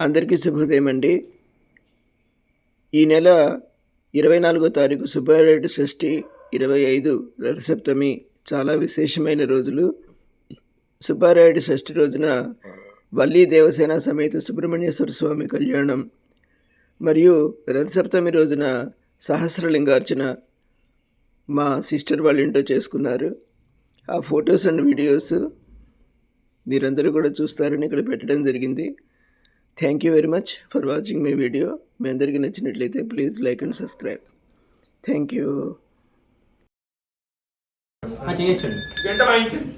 అందరికీ శుభోదయం అండి ఈ నెల ఇరవై నాలుగో తారీఖు సుబ్బారెడ్డి షష్ఠి ఇరవై ఐదు రథసప్తమి. చాలా విశేషమైన రోజులు. సుబ్బారాయుడు షష్ఠి రోజున వల్లీ దేవసేన సమేత సుబ్రహ్మణ్యేశ్వర స్వామి కళ్యాణం మరియు రథసప్తమి రోజున సహస్రలింగార్చన మా సిస్టర్ వాళ్ళ ఇంట్లో చేసుకున్నారు. ఆ ఫొటోస్ అండ్ వీడియోస్ మీరందరూ కూడా చూస్తారని ఇక్కడ పెట్టడం జరిగింది. Thank you very much for watching my video మీ అందరికీ నచ్చినట్లయితే please like and subscribe thank you చేయొచ్చండి గంట వాయించండి?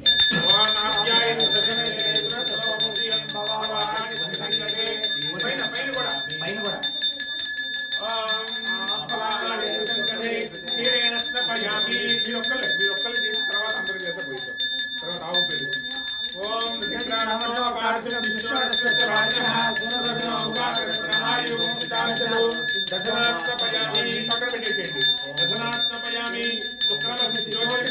దశనాస్తపయామి పక్కన పెట్టేసేయండి. దశనాస్తపయామి శుక్రమసి జ్యోతిర్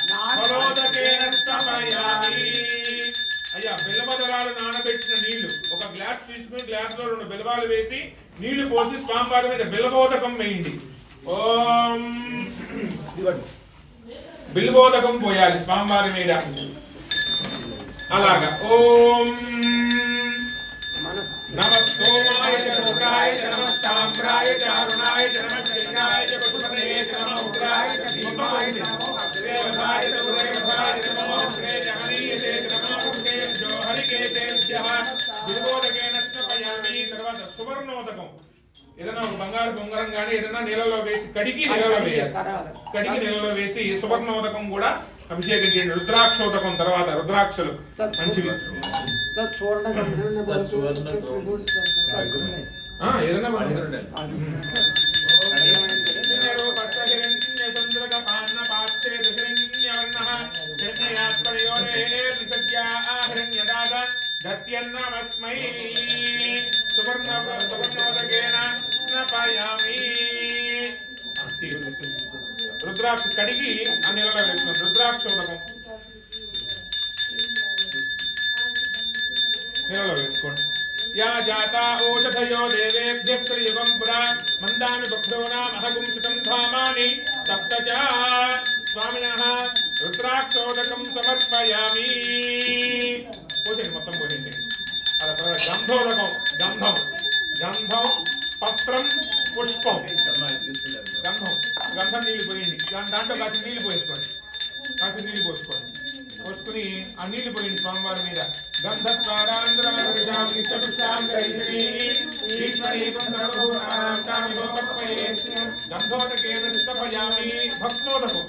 గ్లాస్లో రెండు బెల్లవాలు వేసి నీళ్ళు పోసి స్వామివారి మీద బెల్లబోధకం వేయండి. ఓం. పోయాలి స్వామివారి మీద. అలాగా. ఓం. నమ సోమాయ నమ సాంబ్రాయ చ అరుణాయ చ నమ ఏదైనా ఒక బంగారు బొంగరం కానీ ఏదైనా నీళ్ళలో వేసి కడిగి నీళ్ళలో వేయాలి. కడిగి నీళ్ళలో వేసి సువర్ణోదకం కూడా అభిషేకం చేయండి. రుద్రాక్షోదకం తర్వాత రుద్రాక్షలు. మంచివి. ఆ, ఏదైనా. ధత్యన్నమస్మై సువర్ణ సువర్ణోదకేన స్నపయామి. రుద్రాక్ష కడిగి ఆ నీళ్ళలో వేసుకోండి రుద్రాక్ష ఉదకం నీళ్ళలో వేసుకోండి. యా జాత ఓషధయో దేవేభ్య స్త్రియుగం పురా మందామి భక్తో మహగుం సుతం ధామాని సప్త చ. స్వామినః రుద్రాక్షోదకం సమర్పయామి. పోసేయండి మొత్తం పోసేయండి. అలా తర్వాత గంధోదకం గంధం. గంధం పత్రం పుష్పం. గంధం. గంధం నీళ్ళు పోయండి. దాని దాంట్లో కాసి నీళ్ళు పోసుకోండి. కాసి నీళ్ళు పోసుకోండి. పోసుకుని ఆ నీళ్ళు పోయండి స్వామివారి మీద. గంధోదకేన భక్తోదకం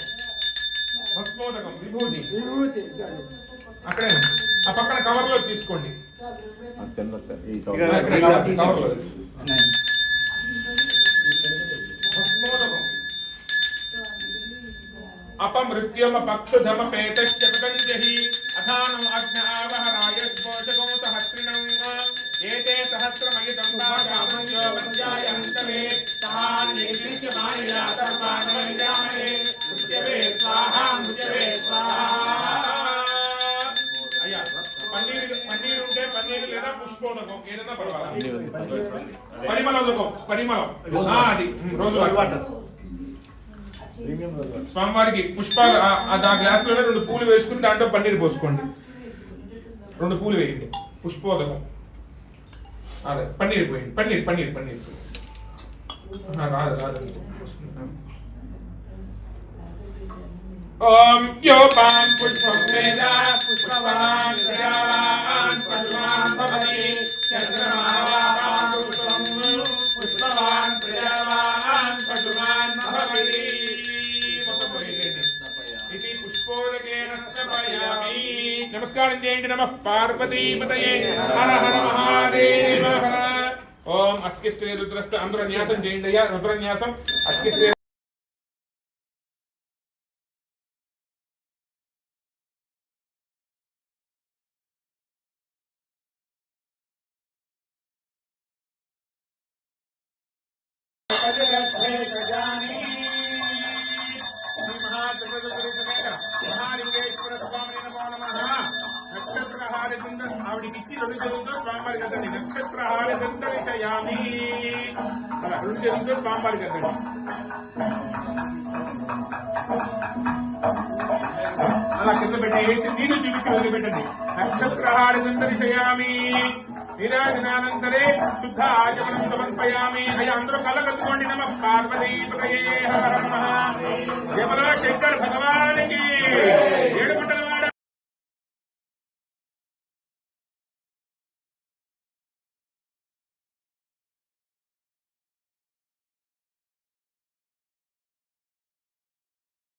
భస్మోదకం విభూతి. అక్కడే ఆ పక్కన కవర్లో తీసుకోండి. కవర్లో భస్మోదకం అపమృత్యమ పక్షుధమ పేతశ్చ పతంజలి అథానం అగ్న ఆవహరాయ ఏదైనా పర్వాలేదు పరిమళోదకం పరిమళం ఆ, అది ఉమ్, రోజు వాటర్ స్వామివారికి పుష్పాలు ఆ- ఆ దా గ్లాస్ లోనే రెండు పూలు వేసుకుని దాంట్లో పన్నీర్ పోసుకోండి రెండు పూలు వేయండి పుష్పోదకం అదే పన్నీర్ పోయండి పన్నీర్ పన్నీర్ పన్నీర్ ఆహా, రాదు ॐ योपां पुष्पं वेदा, पुष्पवान् दयावान् पशुवान् भवति। चन्द्रमावान् पुष्पं, पुष्पवान् प्रजावान् इति नमः हर हर महादेव। हर ओम अस्किस्त्रे रुद्रस्त अंध्रन्यासं जयिण्डया रुद्रन्यासं अस्किस्त्रे న్యాసం गजानी అయ్యా రుద్రన్యాసం అస్కి స్త్రీ ఆవిడకిచ్చి రెండు చేతులతో స్వామివారి కదండి నక్షత్రహారి దంతరిషయామి అలా రెండు చేతులతో స్వామివారి కదండి అలా కింద పెట్టేసి నీళ్ళు చూపించి వదిలిపెట్టండి నక్షత్రహారి నీరాజనానంతరే శుద్ధ ఆచమనం సమర్పయామి అయ్యా అందరూ కళ్ళ కలుసుకోండి నమ పార్వతీపతయే హర నమ జమల శంకర్ భగవానికి ఏడుకుంటల వాడ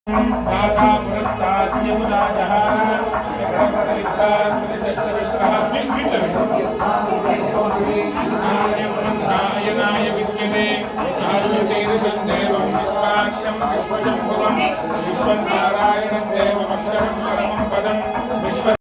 दाता पुरस्ताद्यमुदाजः नाय